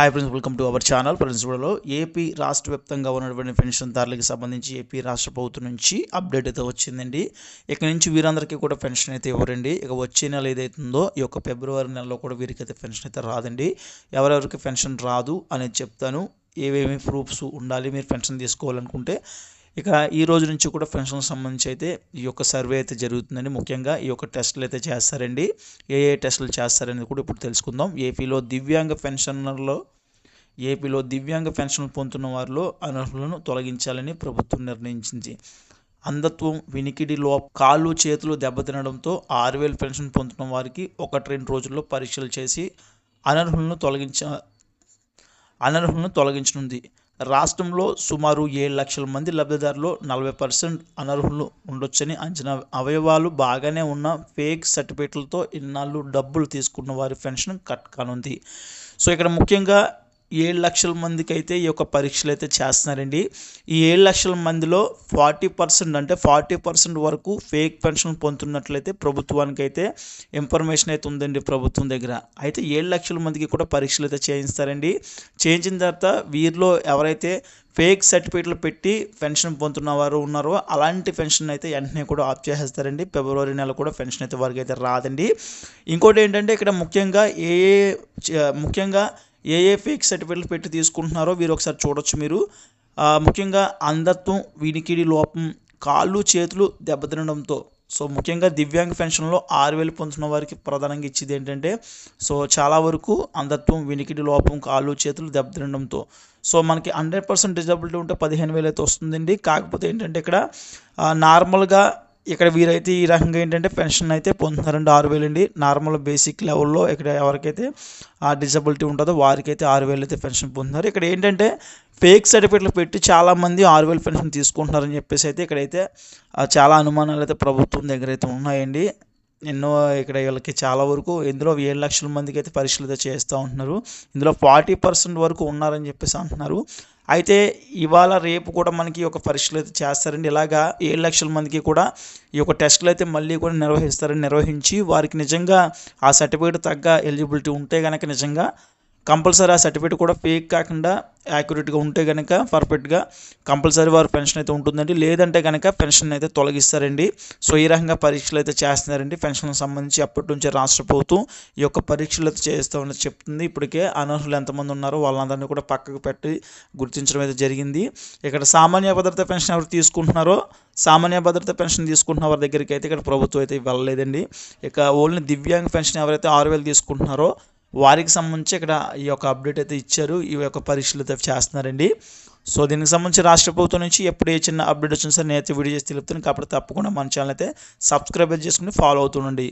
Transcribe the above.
Hi friends welcome to our channel friends వీడియోలో AP రాష్ట్ర వ్యాప్తంగా ఉన్నటువంటి పెన్షన్దారులకు సంబంధించి ఏపీ రాష్ట్ర ప్రభుత్వం నుంచి అప్డేట్ అయితే వచ్చిందండి. ఇక్కడ నుంచి వీరందరికీ కూడా పెన్షన్ అయితే ఇవ్వరండి. ఇక వచ్చే నెల ఏదైతుందో ఈ యొక్క ఫిబ్రవరి నెలలో కూడా వీరికైతే పెన్షన్ అయితే రాదండి. ఎవరెవరికి పెన్షన్ రాదు అనేది చెప్తాను. ఏవేమి ప్రూఫ్స్ ఉండాలి మీరు పెన్షన్ తీసుకోవాలనుకుంటే ఇక ఈ రోజు నుంచి కూడా పెన్షన్ సంబంధించి అయితే ఈ యొక్క సర్వే అయితే జరుగుతుందండి. ముఖ్యంగా ఈ యొక్క టెస్టులు అయితే చేస్తారండి. ఏ ఏ టెస్టులు చేస్తారనేది కూడా ఇప్పుడు తెలుసుకుందాం. ఏపీలో దివ్యాంగ పెన్షనర్లో ఏపీలో దివ్యాంగ పెన్షన్ పొందుతున్న వారిలో అనర్హులను తొలగించాలని ప్రభుత్వం నిర్ణయించింది. అంధత్వం వినికిడి లో కాళ్ళు చేతులు దెబ్బతినడంతో ఆరు వేలు పెన్షన్ పొందుతున్న వారికి ఒకటి రెండు రోజుల్లో పరీక్షలు చేసి అనర్హులను తొలగించ అనర్హులను తొలగించనుంది. రాష్ట్రంలో సుమారు ఏడు లక్షల మంది లబ్ధిదారులు నలభై పర్సెంట్ అనర్హులు ఉండొచ్చని అంచనా అవయవాలు బాగానే ఉన్న ఫేక్ సర్టిఫికేట్లతో ఇన్నాళ్ళు డబ్బులు తీసుకున్న వారి పెన్షన్ కట్ కానుంది. సో ఇక్కడ ముఖ్యంగా ఏడు లక్షల మందికి అయితే ఈ యొక్క పరీక్షలు అయితే చేస్తున్నారండి. ఈ ఏడు లక్షల మందిలో ఫార్టీ పర్సెంట్ అంటే ఫార్టీ పర్సెంట్ వరకు ఫేక్ పెన్షన్ పొందుతున్నట్లయితే ప్రభుత్వానికి అయితే ఇన్ఫర్మేషన్ అయితే ఉందండి ప్రభుత్వం దగ్గర. అయితే ఏడు లక్షల మందికి కూడా పరీక్షలు అయితే చేయిస్తారండి. చేయించిన తర్వాత వీరిలో ఎవరైతే ఫేక్ సర్టిఫికేట్లు పెట్టి పెన్షన్ పొందుతున్న వారు ఉన్నారో అలాంటి పెన్షన్ అయితే వెంటనే కూడా ఆఫ్ చేసేస్తారండి. ఫిబ్రవరి నెల కూడా పెన్షన్ అయితే వారికి అయితే రాదండి. ఇంకోటి ఏంటంటే ఇక్కడ ముఖ్యంగా ఏ ముఖ్యంగా ఏ ఏ ఫేక్ సర్టిఫికేట్లు పెట్టి తీసుకుంటున్నారో మీరు ఒకసారి చూడొచ్చు మీరు. ముఖ్యంగా అంధత్వం వినికిడి లోపం కాళ్ళు చేతులు దెబ్బతినడంతో. సో ముఖ్యంగా దివ్యాంగ పెన్షన్లో ఆరు వేలు పొందుతున్న వారికి ప్రధానంగా ఇచ్చేది ఏంటంటే సో చాలా వరకు అంధత్వం వినికిడి లోపం కాళ్ళు చేతులు దెబ్బతినడంతో. సో మనకి హండ్రెడ్ పర్సెంట్ డిజబిలిటీ ఉంటే పదిహేను వేలు అయితే వస్తుందండి. కాకపోతే ఏంటంటే ఇక్కడ నార్మల్గా ఇక్కడ వీరైతే ఈ రకంగా ఏంటంటే పెన్షన్ అయితే పొందుతున్నారండి ఆరు వేలు అండి నార్మల్ బేసిక్ లెవెల్లో ఇక్కడ ఎవరికైతే ఆ డిజబిలిటీ ఉంటుందో వారికైతే ఆరు వేలు అయితే పెన్షన్ పొందుతున్నారు. ఇక్కడ ఏంటంటే ఫేక్ సర్టిఫికెట్లు పెట్టి చాలామంది ఆరు వేలు పెన్షన్ తీసుకుంటున్నారని చెప్పేసి అయితే ఇక్కడైతే చాలా అనుమానాలు అయితే ప్రభుత్వం దగ్గర అయితే ఉన్నాయండి. ఎన్నో ఇక్కడ వీళ్ళకి చాలా వరకు ఇందులో ఏడు లక్షల మందికి అయితే పరీక్షలు చేస్తూ ఉంటున్నారు. ఇందులో ఫార్టీ పర్సెంట్ వరకు ఉన్నారని చెప్పేసి అంటున్నారు. అయితే ఇవాళ రేపు కూడా మనకి ఒక పరీక్షలు అయితే చేస్తారండి. ఇలాగా ఏడు లక్షల మందికి కూడా ఈ యొక్క టెస్టులు అయితే మళ్ళీ కూడా నిర్వహిస్తారని నిర్వహించి వారికి నిజంగా ఆ సర్టిఫికేట్ తగ్గ ఎలిజిబిలిటీ ఉంటే కనుక నిజంగా కంపల్సరీ ఆ సర్టిఫికేట్ కూడా ఫేక్ కాకుండా యాక్యురేట్గా ఉంటే కనుక పర్ఫెక్ట్గా కంపల్సరీ వారు పెన్షన్ అయితే ఉంటుందండి. లేదంటే కనుక పెన్షన్ అయితే తొలగిస్తారండి. సో ఈ రకంగా పరీక్షలు అయితే చేస్తున్నారండి. పెన్షన్కి సంబంధించి అప్పటి నుంచి రాష్ట్ర ప్రభుత్వం ఈ యొక్క పరీక్షలు అయితే చేస్తామని చెప్తుంది. ఇప్పటికే అనర్హులు ఎంతమంది ఉన్నారో వాళ్ళందరినీ కూడా పక్కకు పెట్టి గుర్తించడం అయితే జరిగింది. ఇక్కడ సామాన్య భద్రత పెన్షన్ ఎవరు తీసుకుంటున్నారో సామాన్య భద్రత పెన్షన్ తీసుకుంటున్న వారి దగ్గరికి అయితే ఇక్కడ ప్రభుత్వం అయితే వెళ్ళలేదండి. ఇక ఓన్లీ దివ్యాంగ పెన్షన్ ఎవరైతే ఆరు వేలు తీసుకుంటున్నారో వారికి సంబంధించి ఇక్కడ ఈ యొక్క అప్డేట్ అయితే ఇచ్చారు. ఈ యొక్క పరీక్షలు అయితే చేస్తున్నారండి. సో దీనికి సంబంధించి రాష్ట్ర ప్రభుత్వం నుంచి ఎప్పుడు ఏ చిన్న అప్డేట్ వచ్చినా సరే నేనైతే వీడియో చేసి తెలుపుతాను. కాబట్టి తప్పకుండా మన ఛానల్ అయితే సబ్స్క్రైబ్ చేసుకుని ఫాలో అవుతుండండి.